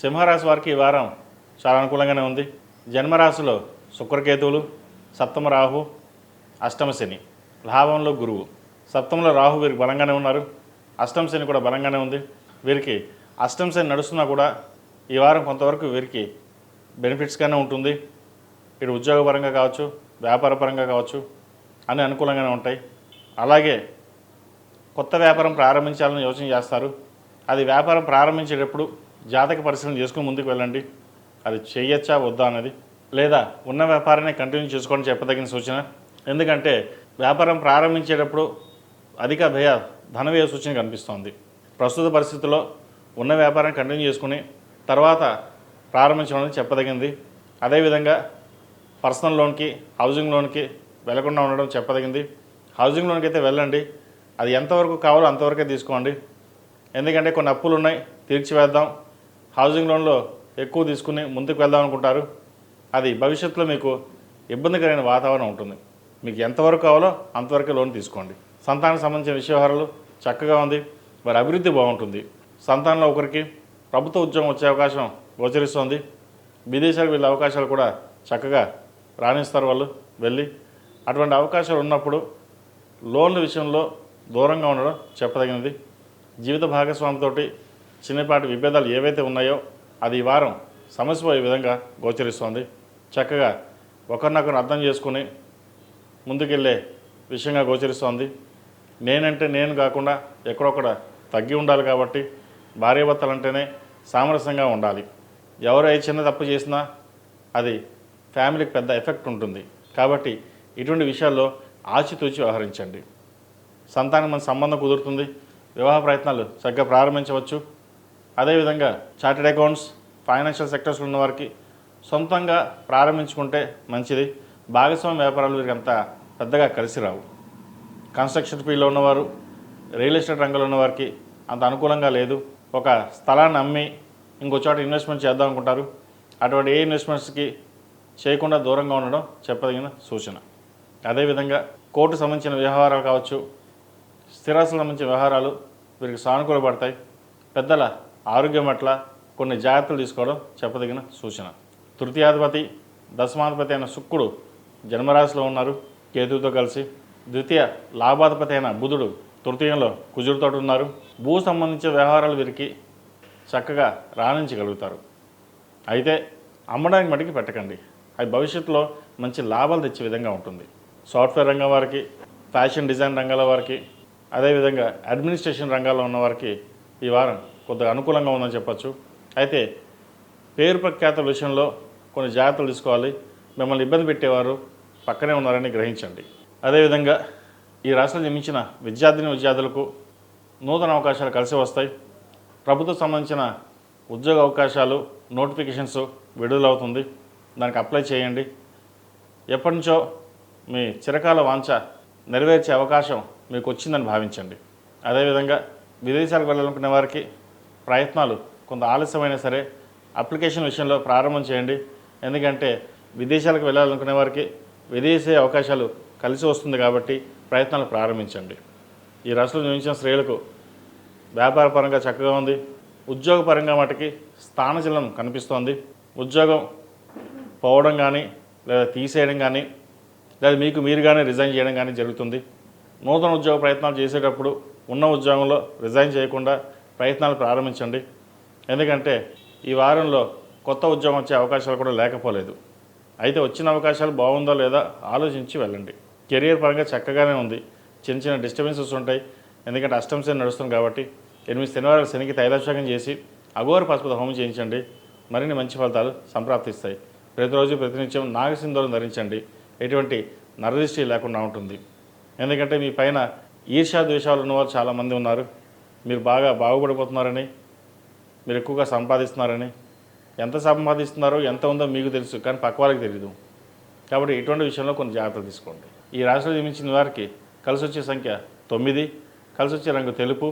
సింహరాశి వారికి ఈ వారం చాలా అనుకూలంగానే ఉంది. జన్మరాశిలో శుక్రకేతువులు సప్తమ రాహు అష్టమ శని. లాభంలో గురువు. సప్తంలో రాహు వీరికి బలంగానే ఉన్నారు. అష్టమ శని కూడా బలంగానే ఉంది. వీరికి అష్టమ శని నడుస్తున్నా కూడా ఈ వారం కొంతవరకు వీరికి బెనిఫిట్స్గానే ఉంటుంది. ఇటు ఉద్యోగపరంగా కావచ్చు వ్యాపారపరంగా కావచ్చు అన్నీ అనుకూలంగానే ఉంటాయి. అలాగే కొత్త వ్యాపారం ప్రారంభించాలని యోచన చేస్తారు. అది వ్యాపారం ప్రారంభించేటప్పుడు జాతక పరిశీలన చేసుకుని ముందుకు వెళ్ళండి. అది చేయొచ్చా వద్దా అనేది లేదా ఉన్న వ్యాపారాన్ని కంటిన్యూ చేసుకోవడం చెప్పదగిన సూచన. ఎందుకంటే వ్యాపారం ప్రారంభించేటప్పుడు అధిక భయ ధన వ్యయ సూచన కనిపిస్తోంది. ప్రస్తుత పరిస్థితుల్లో ఉన్న వ్యాపారాన్ని కంటిన్యూ చేసుకుని తర్వాత ప్రారంభించడం అనేది చెప్పదగింది. అదేవిధంగా పర్సనల్ లోన్కి హౌసింగ్ లోన్కి వెళ్ళకుండా ఉండడం చెప్పదగింది. హౌసింగ్ లోన్కి అయితే వెళ్ళండి. అది ఎంతవరకు కావాలో అంతవరకే తీసుకోండి. ఎందుకంటే కొన్ని అప్పులు ఉన్నాయి తీర్చివేద్దాం. హౌసింగ్ లోన్లో ఎక్కువ తీసుకుని ముందుకు వెళ్దాం అనుకుంటారు. అది భవిష్యత్తులో మీకు ఇబ్బందికరమైన వాతావరణం ఉంటుంది. మీకు ఎంతవరకు కావాలో అంతవరకే లోన్ తీసుకోండి. సంతానానికి సంబంధించిన విషయవహారాలు చక్కగా ఉంది. వారి అభివృద్ధి బాగుంటుంది. సంతానంలో ఒకరికి ప్రభుత్వ ఉద్యోగం వచ్చే అవకాశం గోచరిస్తోంది. విదేశాలకు వెళ్ళే అవకాశాలు కూడా చక్కగా రాణిస్తారు వాళ్ళు వెళ్ళి. అటువంటి అవకాశాలు ఉన్నప్పుడు లోన్ల విషయంలో దూరంగా ఉండడం చెప్పదగినది. జీవిత భాగస్వామితోటి చిన్నపాటి విభేదాలు ఏవైతే ఉన్నాయో అది ఈ వారం సమస్యపోయే విధంగా గోచరిస్తోంది. చక్కగా ఒకరినొకరు అర్థం చేసుకుని ముందుకెళ్ళే విషయంగా గోచరిస్తోంది. నేనంటే నేను కాకుండా ఎక్కడొక్కడ తగ్గి ఉండాలి కాబట్టి భార్యాభర్తలు అంటేనే సామరస్యంగా ఉండాలి. ఎవరు ఏ చిన్న తప్పు చేసినా అది ఫ్యామిలీకి పెద్ద ఎఫెక్ట్ ఉంటుంది. కాబట్టి ఇటువంటి విషయాల్లో ఆచితూచి వ్యవహరించండి. సంతానం మన సంబంధం కుదురుతుంది. వివాహ ప్రయత్నాలు చక్కగా ప్రారంభించవచ్చు. అదేవిధంగా చార్టెడ్ అకౌంట్స్ ఫైనాన్షియల్ సెక్టర్స్లో ఉన్న వారికి సొంతంగా ప్రారంభించుకుంటే మంచిది. భాగస్వామ్య వ్యాపారాలు వీరికి అంత పెద్దగా కలిసి రావు. కన్స్ట్రక్షన్ ఫీల్డ్లో ఉన్నవారు రియల్ ఎస్టేట్ రంగంలో ఉన్నవారికి అంత అనుకూలంగా లేదు. ఒక స్థలాన్ని అమ్మి ఇంకో చోట ఇన్వెస్ట్మెంట్ చేద్దాం అనుకుంటారు. అటువంటి ఏ ఇన్వెస్ట్మెంట్స్కి చేయకుండా దూరంగా ఉండడం చెప్పదగిన సూచన. అదేవిధంగా కోర్టు సంబంధించిన వ్యవహారాలు కావచ్చు స్థిరాస్తులకు సంబంధించిన వ్యవహారాలు వీరికి సానుకూలపడతాయి పెద్దల ఆరోగ్యం పట్ల కొన్ని జాగ్రత్తలు తీసుకోవడం చెప్పదగిన సూచన. తృతీయాధిపతి దశమాధిపతి అయిన శుక్రుడు జన్మరాశిలో ఉన్నారు. కేతువుతో కలిసి. ద్వితీయ లాభాధిపతి అయిన బుధుడు తృతీయంలో కుజుడితో ఉన్నారు. భూ సంబంధించిన వ్యవహారాలు వీరికి చక్కగా రాణించగలుగుతారు. అయితే అమ్మడానికి మటుకి పెట్టకండి. అది భవిష్యత్తులో మంచి లాభాలు తెచ్చే విధంగా ఉంటుంది. సాఫ్ట్వేర్ రంగం వారికి ఫ్యాషన్ డిజైన్ రంగాల వారికి అదేవిధంగా అడ్మినిస్ట్రేషన్ రంగాల్లో ఉన్న వారికి ఈ వారం కొద్దిగా అనుకూలంగా ఉందని చెప్పచ్చు. అయితే పేరు ప్రఖ్యాతల విషయంలో కొన్ని జాగ్రత్తలు తీసుకోవాలి. మిమ్మల్ని ఇబ్బంది పెట్టేవారు పక్కనే ఉన్నారని గ్రహించండి. అదేవిధంగా ఈ రాష్ట్రం జన్మించిన విద్యార్థిని విద్యార్థులకు నూతన అవకాశాలు కలిసి వస్తాయి. ప్రభుత్వం సంబంధించిన ఉద్యోగ అవకాశాలు నోటిఫికేషన్స్ విడుదలవుతుంది. దానికి అప్లై చేయండి. ఎప్పటి నుంచో మీ చిరకాల వాంఛ నెరవేర్చే అవకాశం మీకు వచ్చిందని భావించండి. అదేవిధంగా విదేశాలకు వెళ్ళాలనుకునే వారికి ప్రయత్నాలు కొంత ఆలస్యమైనా సరే అప్లికేషన్ విషయంలో ప్రారంభం చేయండి. ఎందుకంటే విదేశాలకు వెళ్ళాలనుకునే వారికి విదేశీ అవకాశాలు కలిసి వస్తుంది కాబట్టి ప్రయత్నాలు ప్రారంభించండి. ఈ రాష్ట్రంలో జన్మించిన స్త్రీలకు వ్యాపారపరంగా చక్కగా ఉంది. ఉద్యోగపరంగా మటుకి స్థానచలనం కనిపిస్తోంది. ఉద్యోగం పోవడం కానీ లేదా తీసేయడం కానీ లేదా మీకు మీరుగానే రిజైన్ చేయడం కానీ జరుగుతుంది. నూతన ఉద్యోగ ప్రయత్నాలు చేసేటప్పుడు ఉన్న ఉద్యోగంలో రిజైన్ చేయకుండా ప్రయత్నాలు ప్రారంభించండి. ఎందుకంటే ఈ వారంలో కొత్త ఉద్యోగం వచ్చే అవకాశాలు కూడా లేకపోలేదు. అయితే వచ్చిన అవకాశాలు బాగుందో లేదా ఆలోచించి వెళ్ళండి. కెరియర్ పరంగా చక్కగానే ఉంది. చిన్న చిన్న డిస్టర్బెన్సెస్ ఉంటాయి. ఎందుకంటే అష్టం శని నడుస్తుంది కాబట్టి ఎనిమిది శనివారాలు శనికి తైలాభిషేకం చేసి అఘోర పసుపు హోమం చేయించండి. మరిన్ని మంచి ఫలితాలు సంప్రాప్తిస్తాయి. ప్రతిరోజు ప్రతినిత్యం నాగసింధూరం ధరించండి. ఎటువంటి నరదృష్టి లేకుండా ఉంటుంది. ఎందుకంటే మీ పైన ఈర్ష్యా ద్వేషాలు ఉన్నవారు చాలామంది ఉన్నారు. మీరు బాగా బాగుపడిపోతున్నారని మీరు ఎక్కువగా సంపాదిస్తున్నారని ఎంత సంపాదిస్తున్నారో ఎంత ఉందో మీకు తెలుసు కానీ పక్క వాళ్ళకి తెలియదు కాబట్టి ఇటువంటి విషయంలో కొన్ని జాగ్రత్తలు తీసుకోండి. ఈ రాశిలో జన్మించిన వారికి కలిసి వచ్చే సంఖ్య తొమ్మిది కలిసి వచ్చే రంగు తెలుపు.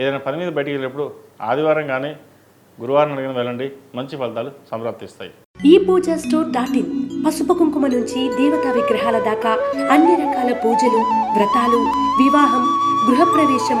ఏదైనా పని మీద బయటికి వెళ్ళినప్పుడు ఆదివారం కానీ గురువారం అడిగిన వెళ్ళండి మంచి ఫలితాలు సంప్రాప్తిస్తాయి. ఈ పూజ స్టోర్ డాట్ ఇన్ పసుపు కుంకుమ నుంచి దేవతా విగ్రహాల దాకా అన్ని రకాల పూజలు వ్రతాలు వివాహం గృహప్రవేశం